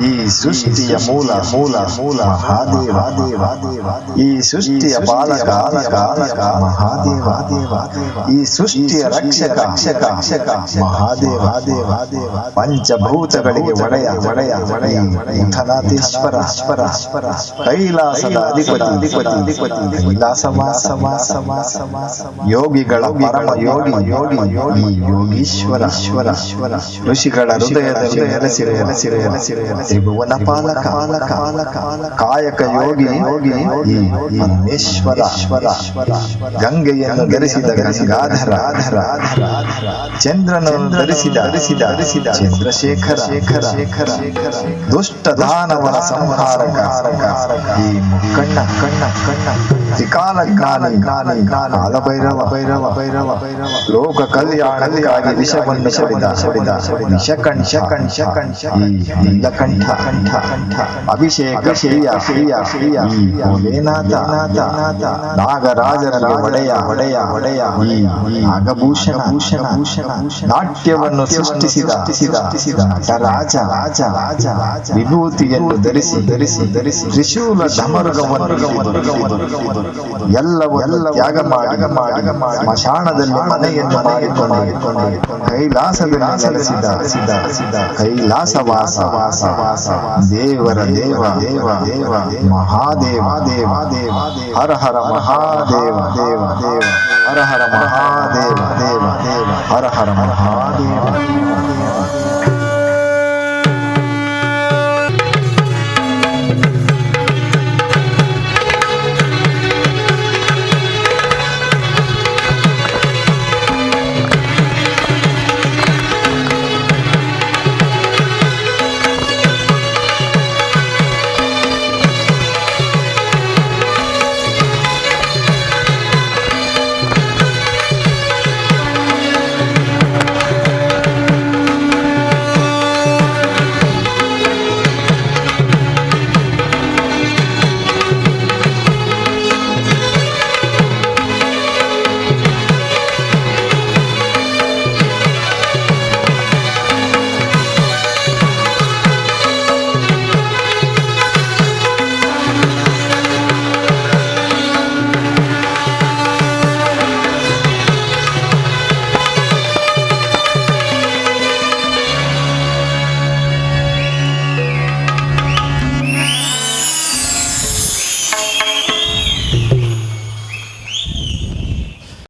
ಈ ಸೃಷ್ಟಿಯ ಮೂಲ ಮೂಲ ಮೂಲ ಮಹಾದೇವ ದೇವ ದೇವ ಈ ಸೃಷ್ಟಿಯ ಬಾಲಕ ಬಾಲಕ ಮಹಾದೇವ ದೇವ ಈ ಸೃಷ್ಟಿಯ ರಕ್ಷಕ ರಕ್ಷಕ ರಕ್ಷಕ ಮಹಾದೇವ ದೇವ ದೇವ ಪಂಚಭೂತಗಳಿಗೆ ಒಡೆಯ ಒಡೆಯ ಒಡೆಯ ಮುಖನಾಥೇಶ್ವರ ಸ್ವರ ಸ್ವರ ಕೈಲಾಸದ ಅಧಿಪತಿ ಅಧಿಪತಿ ಅಧಿಪತಿ ಕೈಲಾಸ ವಾಸ ವಾಸ ವಾಸ ವಾಸ ಯೋಗಿಗಳ ಪರಮ ಯೋಗಿ ಯೋಗಿ ಯೋಗಿ ಯೋಗೀಶ್ವರ ಶ್ವರ ಋಷಿಗಳ ಹೃದಯದಲ್ಲಿ ನೆಲೆಸಿರು ನೆಲೆಸಿರು ನೆಲೆಸಿರು ತ್ರಿಭುವನ ಪಾಲಕ ಕಾಯಕ ಯೋಗಿ ಯೋಗಿ ಈ ಪರಮೇಶ್ವರ ಗಂಗೆಯನ್ನು ಧರಿಸಿದ ಗಂಗಾಧರ ಚಂದ್ರನನ್ನು ಧರಿಸಿದ ಧರಿಸಿದ ಧರಿಸಿದ ಚಂದ್ರಶೇಖರ ಶೇಖರ ಶೇಖರ ದುಷ್ಟ ದಾನವನ ಸಂಹಾರಕ ಈ ಕಣ್ಣ ಕಣ್ಣ ಕಣ್ಣ ತ್ರಿಕಾಲ ಕಾಲ ಕಾಲ ಕಾಲ ಭೈರವ ಭೈರವ ಭೈರವ ಲೋಕ ಕಲ್ಯಾಣ ವಿಷವನ್ನು ಸಡಿದ ಸಡಿದ ವಿಷಕಂಠ ಶಕಣ್ ಶಕಣ್ ಶಕಣ್ ನೀಲಕಂಠ ಕಂಠ ಕಂಠ ಅಭಿಷೇಕ ಶ್ರೀಯ ಶ್ರೀಯ ಶ್ರೀಯ ಈ ಭೋಲೇನಾಥ ನಾಥ ನಾಥ ನಾಗರಾಜರಲ್ಲಿ ಒಡೆಯ ಒಡೆಯ ಒಡೆಯ ನಾಗಭೂಷಣ. ಭೂಷಣ ಭೂಷಣ ನಾಟ್ಯವನ್ನು ಸೃಷ್ಟಿಸಿದ ಸೃಷ್ಟಿಸಿದ ನಟರಾಜ ರಾಜ ರಾಜ ರಾಜ ವಿಭೂತಿಯನ್ನು ಧರಿಸಿ ಧರಿಸಿ ಧರಿಸಿ ತ್ರಿಶೂಲ ಧಮರುಗವನ್ನು ಎಲ್ಲವೂ ತ್ಯಾಗ ಮಾಡಿ ಮಾಡಿ ಸ್ಮಶಾನದಲ್ಲಿ ಮನೆಯನ್ನು ಮಾಡಿಕೊಂಡು ಕೈಲಾಸದಲ್ಲಿ ನೆಲೆಸಿದ ಸಿದ ಕೈಲಾಸ ವಾಸ ವಾಸ ವಾಸ ದೇವರ ದೇವ ದೇವ ದೇವ ಮಹಾದೇವ ದೇವ ದೇವ ಹರ ಹರ ಮಹಾದೇವ ದೇವ ದೇವ ಹರ ಹರ ಮಹಾದೇವ ದೇವ ದೇವ ಹರ ಹರ ಮಹಾದೇವ